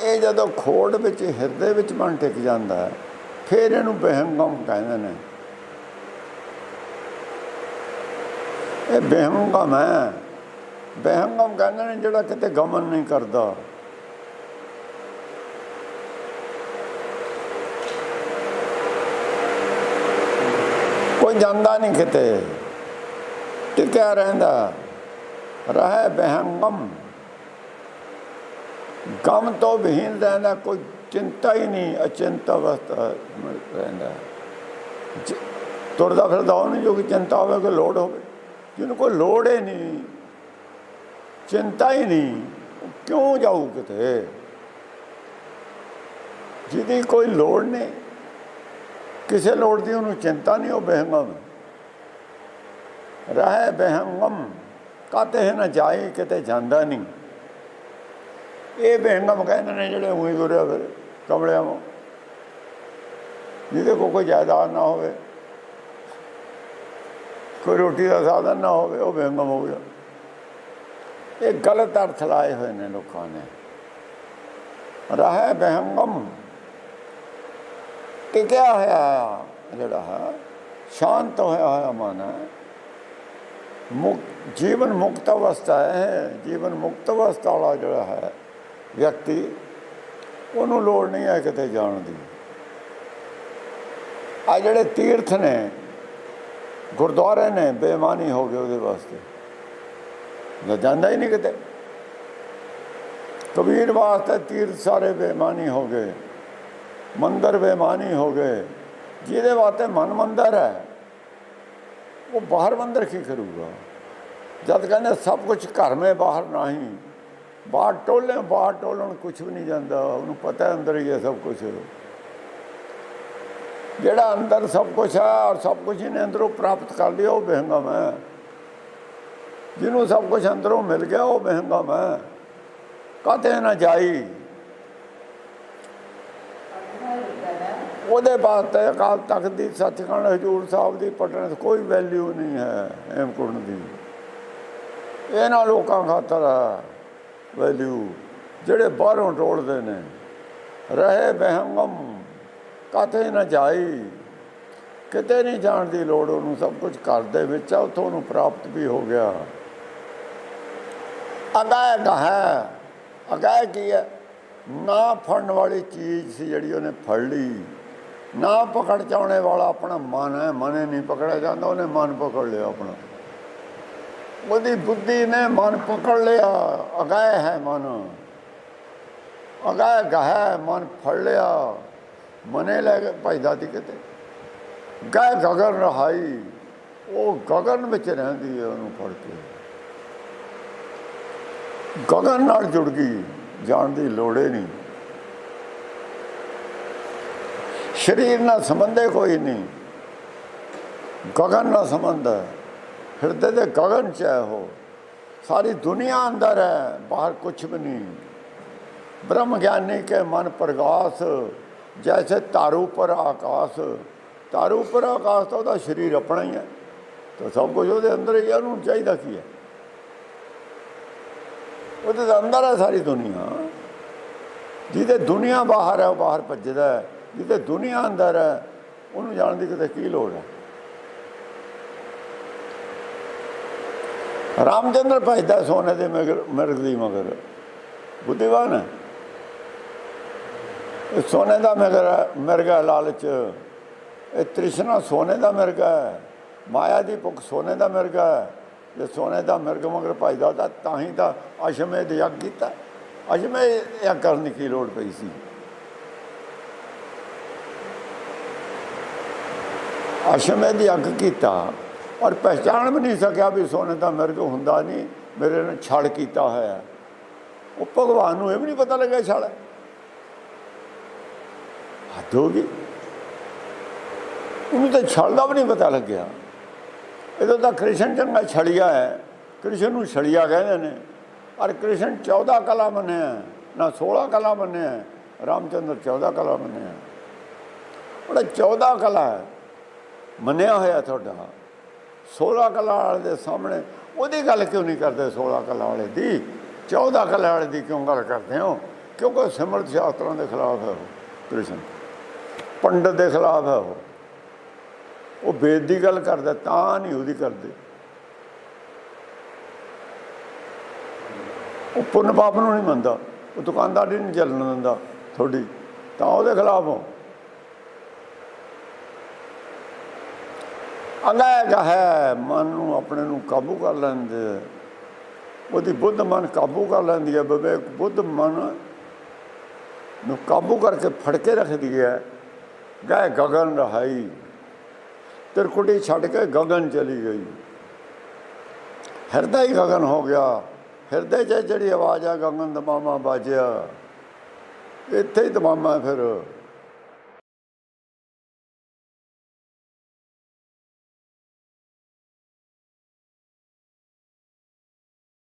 ਇਹ ਜਦੋਂ ਖੋੜ ਵਿੱਚ ਹਿਰਦੇ ਵਿੱਚ ਮਨ ਟਿਕ ਜਾਂਦਾ ਹੈ, ਫਿਰ ਇਹਨੂੰ ਬਹਿੰਗਮ ਕਹਿੰਦੇ ਨੇ। ਇਹ ਬਹਿੰਗਮ ਹੈ। ਬਹਿੰਗਮ ਕਹਿੰਦੇ ਨੇ ਜਿਹੜਾ ਕਿਤੇ ਗਮਨ ਨਹੀਂ ਕਰਦਾ। ਕੋਈ ਜਾਂਦਾ ਨਹੀਂ ਕਿਤੇ। ਟਿਕਿਆ ਰਹਿੰਦਾ। ਰਹਿ ਬਹਿੰਗਮ ਗਮ ਤੋਂ ਵਿਹੀਨ ਰਹਿੰਦਾ, ਕੋਈ ਚਿੰਤਾ ਹੀ ਨਹੀਂ, ਅਚਿੰਤ ਅਵਸਥਾ ਰਹਿੰਦਾ। ਤੁਰਦਾ ਫਿਰਦਾ ਉਹ ਨਹੀਂ ਜੋ ਕਿ ਚਿੰਤਾ ਹੋਵੇ, ਕੋਈ ਲੋੜ ਹੋਵੇ। ਜਿਹਨੂੰ ਕੋਈ ਲੋੜ ਹੀ ਨਹੀਂ, ਚਿੰਤਾ ਹੀ ਨਹੀਂ ਕਿਉਂ ਜਾਊ ਕਿਤੇ? ਜਿਹਦੀ ਕੋਈ ਲੋੜ ਨਹੀਂ, ਕਿਸੇ ਲੋੜ ਦੀ ਉਹਨੂੰ ਚਿੰਤਾ ਨਹੀਂ, ਉਹ ਬਹਿੰਗਮ ਰਹਿ ਬਹਿੰਗਮ ਕਾਤੇ ਨਾ ਜਾਏ, ਕਿਤੇ ਜਾਂਦਾ ਨਹੀਂ। ਇਹ ਬਹਿੰਗਮ ਕਹਿੰਦੇ ਨੇ ਜਿਹੜੇ ਉਹੀ ਗੁਰਿਆ ਫਿਰ, ਕਮਲਿਆਂ ਨੂੰ ਜਿਹਦੇ ਕੋਲ ਕੋਈ ਜਾਇਦਾਦ ਨਾ ਹੋਵੇ, ਕੋਈ ਰੋਟੀ ਦਾ ਸਾਧਨ ਨਾ ਹੋਵੇ, ਉਹ ਬਹਿੰਗਮ ਹੋ ਗਿਆ। ਇਹ ਗਲਤ ਅਰਥ ਲਾਏ ਹੋਏ ਨੇ ਲੋਕਾਂ ਨੇ। ਰਹਿ ਬਹਿੰਗਮ ਟਿਕਿਆ ਹੋਇਆ ਜਿਹੜਾ ਹੈ? ਸ਼ਾਂਤ ਹੋਇਆ ਹੋਇਆ ਮਨ ਹੈ। ਮੁਕ ਜੀਵਨ ਮੁਕਤ ਅਵਸਥਾ ਹੈ। ਜੀਵਨ ਮੁਕਤ ਅਵਸਥਾ ਵਾਲਾ ਜਿਹੜਾ ਹੈ ਵਿਅਕਤੀ, ਉਹਨੂੰ ਲੋੜ ਨਹੀਂ ਹੈ ਕਿਤੇ ਜਾਣ ਦੀ। ਆ ਜਿਹੜੇ ਤੀਰਥ ਨੇ, ਗੁਰਦੁਆਰੇ ਨੇ ਬੇਮਾਨੀ ਹੋ ਗਏ ਉਹਦੇ ਵਾਸਤੇ। ਉਹ ਜਾਂਦਾ ਹੀ ਨਹੀਂ ਕਿਤੇ। ਕਬੀਰ ਵਾਸਤੇ ਤੀਰਥ ਸਾਰੇ ਬੇਮਾਨੀ ਹੋ ਗਏ। ਮੰਦਰ ਬੇਮਾਨੀ ਹੋ ਗਏ। ਜਿਹਦੇ ਵਾਸਤੇ ਮਨ ਮੰਦਰ ਹੈ, ਉਹ ਬਾਹਰ ਮੰਦਰ ਕੀ ਕਰੂਗਾ? ਜਦ ਕਹਿੰਦੇ ਸਭ ਕੁਝ ਘਰ ਮੇ ਬਾਹਰ ਨਹੀਂ ਬਾਹਰ ਟੋਲੇ ਬਾਹਰ ਟੋਲਣ ਕੁਝ ਵੀ ਨਹੀਂ ਜਾਂਦਾ। ਉਹਨੂੰ ਪਤਾ ਅੰਦਰ ਹੀ ਹੈ ਸਭ ਕੁਝ ਜਿਹੜਾ ਅੰਦਰ ਸਭ ਕੁਝ ਹੈ ਔਰ ਸਭ ਕੁਝ ਇਹਨੇ ਅੰਦਰੋਂ ਪ੍ਰਾਪਤ ਕਰ ਲਿਆ, ਉਹ ਬਹਿੰਗਮ ਹੈ ਜਿਹਨੂੰ ਸਭ ਕੁਝ ਅੰਦਰੋਂ ਮਿਲ ਗਿਆ, ਉਹ ਬਹਿੰਗਮ ਹੈ ਕਦੇ ਨਾ ਜਾਈ? ਉਹਦੇ ਵਾਸਤੇ ਅਕਾਲ ਤਖਤ ਦੀ, ਸੱਚਖੰਡ ਹਜੂਰ ਸਾਹਿਬ ਦੀ ਪਟਨ ਕੋਈ ਵੈਲਿਊ ਨਹੀਂ ਹੈ ਹੇਮਕੁੰਡ ਦੀ। ਇਹਨਾਂ ਲੋਕਾਂ ਖਾਤਰ ਹੈ। ਵੈਲਿਊ, ਜਿਹੜੇ ਬਾਹਰੋਂ ਟੋਲਦੇ ਨੇ। ਰਹੇ ਬਹਿੰਗਮ ਕਾਤੇ ਨਾ ਜਾਈ। ਕਿਤੇ ਨਹੀਂ ਜਾਣ ਦੀ ਲੋੜ, ਉਹਨੂੰ ਸਭ ਕੁਝ ਘਰ ਦੇ ਵਿੱਚ ਆ, ਉਥੋਂ ਉਹਨੂੰ ਪ੍ਰਾਪਤ ਵੀ ਹੋ ਗਿਆ। ਅਗਾਇ ਹੈ ਅਗਾਇ ਕੀ ਹੈ। ਨਾ ਫੜਨ ਵਾਲੀ ਚੀਜ਼ ਸੀ ਜਿਹੜੀ ਉਹਨੇ ਫੜ ਲਈ। ਨਾ ਪਕੜ ਚਾਉਣੇ ਵਾਲਾ ਆਪਣਾ ਮਨ ਹੈ, ਮਨੇ ਨਹੀਂ ਪਕੜਿਆ ਜਾਂਦਾ, ਉਹਨੇ ਮਨ ਪਕੜ ਲਿਆ ਆਪਣਾ। ਉਹਦੀ ਬੁੱਧੀ ਨੇ ਮਨ ਪਕੜ ਲਿਆ ਅਗਾਇ ਹੈ ਮਨ। ਅਗਾਇ ਗਹਿ ਮਨ ਫੜ ਲਿਆ। ਮਨੇ ਲੈ ਕੇ ਭਜਦਾ ਤੀ ਕਿਤੇ। ਗਏ ਗਗਨ ਰਹਾਈ, ਉਹ ਗਗਨ ਵਿੱਚ ਰਹਿੰਦੀ ਹੈ ਉਹਨੂੰ ਫੜ ਕੇ। ਗਗਨ ਨਾਲ ਜੁੜ ਗਈ, ਜਾਣ ਦੀ ਲੋੜੇ ਨਹੀਂ। ਸਰੀਰ ਨਾਲ ਸੰਬੰਧੇ ਕੋਈ ਨਹੀਂ। ਗਗਨ ਨਾਲ ਸੰਬੰਧ ਹੈ। ਹਿਰਦੇ ਦੇ ਗਗਨ ਚ ਹੈ ਉਹ। ਸਾਰੀ ਦੁਨੀਆ ਅੰਦਰ ਹੈ, ਬਾਹਰ ਕੁਝ ਵੀ ਨਹੀਂ। ਬ੍ਰਹਮ ਗਿਆਨੀ ਕੇ ਮਨ ਪ੍ਰਗਾਸ, ਜੈਸੇ ਤਾਰੂ ਪਰ ਆਕਾਸ਼। ਤਾਰੂ ਪਰ ਆਕਾਸ਼ ਤਾਂ ਉਹਦਾ ਸਰੀਰ ਆਪਣਾ ਹੀ ਹੈ। ਤਾਂ ਸਭ ਕੁਝ ਉਹਦੇ ਅੰਦਰ ਹੀ ਉਹਨੂੰ ਚਾਹੀਦਾ ਕੀ ਹੈ? ਉਹਦੇ ਅੰਦਰ ਹੈ ਸਾਰੀ ਦੁਨੀਆ। ਜਿਹਦੇ ਦੁਨੀਆ ਬਾਹਰ ਹੈ, ਉਹ ਬਾਹਰ ਭੱਜਦਾ ਜਿਹਦੇ ਦੁਨੀਆ ਅੰਦਰ ਹੈ, ਉਹਨੂੰ ਜਾਣ ਦੀ ਕਿਤੇ ਕੀ ਲੋੜ ਹੈ? ਰਾਮਚੰਦਰ ਭਜਦਾ ਸੋਨੇ ਦੇ ਮਗਰ ਮਿਰਗ ਦੀ ਮਗਰ। ਬੁੱਧੀਵਾਨ। ਹੈ ਇਹ ਸੋਨੇ ਦਾ ਮਗਰ ਮਿਰਗਾ ਲਾਲਚ। ਇਹ ਤ੍ਰਿਸ਼ਨਾ ਸੋਨੇ ਦਾ ਮਿਰਗਾ ਹੈ। ਮਾਇਆ ਦੀ ਭੁੱਖ ਸੋਨੇ ਦਾ ਮਿਰਗਾ ਹੈ। ਜੇ ਸੋਨੇ ਦਾ ਮਿਰਗ ਮਗਰ ਭਜਦਾ ਤਾਂ ਤਾਂ ਹੀ ਤਾਂ ਅਸ਼ਮੇ ਦੇ ਯੱਗ ਕੀਤਾ। ਅਸ਼ਮੇ ਯੱਗ ਕਰਨ ਦੀ ਕੀ ਲੋੜ ਪਈ ਸੀ? ਅਸ਼ਮੇ ਦੀ ਅੱਗ ਕੀਤਾ। ਔਰ ਪਹਿਚਾਣ ਵੀ ਨਹੀਂ ਸਕਿਆ ਵੀ ਸੋਨੇ ਦਾ ਮਿਰਗ ਹੁੰਦਾ ਨਹੀਂ, ਮੇਰੇ ਨੇ ਛੜ ਕੀਤਾ ਹੋਇਆ। ਉਹ ਭਗਵਾਨ ਨੂੰ ਇਹ ਵੀ ਨਹੀਂ ਪਤਾ ਲੱਗਿਆ ਛੜ ਹੈ ਹੱਦ ਹੋ ਗਈ। ਉਹਨੂੰ ਤਾਂ ਛਲ ਦਾ ਵੀ ਨਹੀਂ ਪਤਾ ਲੱਗਿਆ। ਇਹਦਾ ਤਾਂ ਕ੍ਰਿਸ਼ਨ ਚੰਗਾ ਛੜਿਆ ਹੈ। ਕ੍ਰਿਸ਼ਨ ਨੂੰ ਛੜਿਆ ਕਹਿੰਦੇ ਨੇ। ਔਰ ਕ੍ਰਿਸ਼ਨ 14 ਕਲਾ ਮੰਨਿਆ ਨਾ 16 ਕਲਾ ਮੰਨਿਆ ਰਾਮਚੰਦਰ 14 ਕਲਾ ਮੰਨਿਆ ਉਹਦਾ 14 ਕਲਾ ਹੈ। ਮੰਨਿਆ ਹੋਇਆ ਤੁਹਾਡਾ। 16 ਕਲਾ ਵਾਲੇ ਦੇ ਸਾਹਮਣੇ। ਉਹਦੀ ਗੱਲ ਕਿਉਂ ਨਹੀਂ ਕਰਦੇ 16 ਕਲਾ ਵਾਲੇ ਦੀ? 14 ਕਲਾ ਵਾਲੇ ਦੀ ਕਿਉਂ ਗੱਲ ਕਰਦੇ ਹੋ? ਕਿਉਂਕਿ ਸਿਮਰਤ ਸ਼ਾਸਤਰਾਂ ਦੇ ਖਿਲਾਫ ਹੈ ਉਹ, ਕ੍ਰਿਸ਼ਨ। ਪੰਡਤ ਦੇ ਖਿਲਾਫ ਹੈ ਉਹ। ਉਹ ਵੇਦ ਦੀ ਗੱਲ ਕਰਦਾ, ਤਾਂ ਨਹੀਂ ਉਹਦੀ ਕਰਦੇ। ਉਹ ਪੁੰਨ ਪਾਪ ਨੂੰ ਨਹੀਂ ਮੰਨਦਾ। ਉਹ ਦੁਕਾਨਦਾਰੀ ਨਹੀਂ ਚੱਲਣ ਦਿੰਦਾ ਤੁਹਾਡੀ। ਤਾਂ ਉਹਦੇ ਖਿਲਾਫ ਹੋ। ਅਲੱਗ ਹੈ ਮਨ ਨੂੰ ਆਪਣੇ ਨੂੰ ਕਾਬੂ ਕਰ ਲੈਂਦੇ ਉਹਦੀ ਬੁੱਧ ਮਨ ਕਾਬੂ ਕਰ ਲੈਂਦੀ ਹੈ, ਵਿਵੇਕ ਬੁੱਧ ਮਨ ਨੂੰ ਕਾਬੂ ਕਰਕੇ ਫੜ ਕੇ ਰੱਖਦੀ ਹੈ। ਗਏ ਗਗਨ ਰਹਾਈ। ਤਿਰਕੁਟੀ ਛੱਡ ਕੇ ਗਗਨ ਚਲੀ ਗਈ। ਹਿਰਦਾ ਹੀ ਗਗਨ ਹੋ ਗਿਆ। ਹਿਰਦੇ 'ਚ ਜਿਹੜੀ ਆਵਾਜ਼ ਆ, ਗਗਨ ਦਮਾਮਾ ਬਾਜਿਆ ਇੱਥੇ ਹੀ ਦਮਾਮਾ ਫਿਰ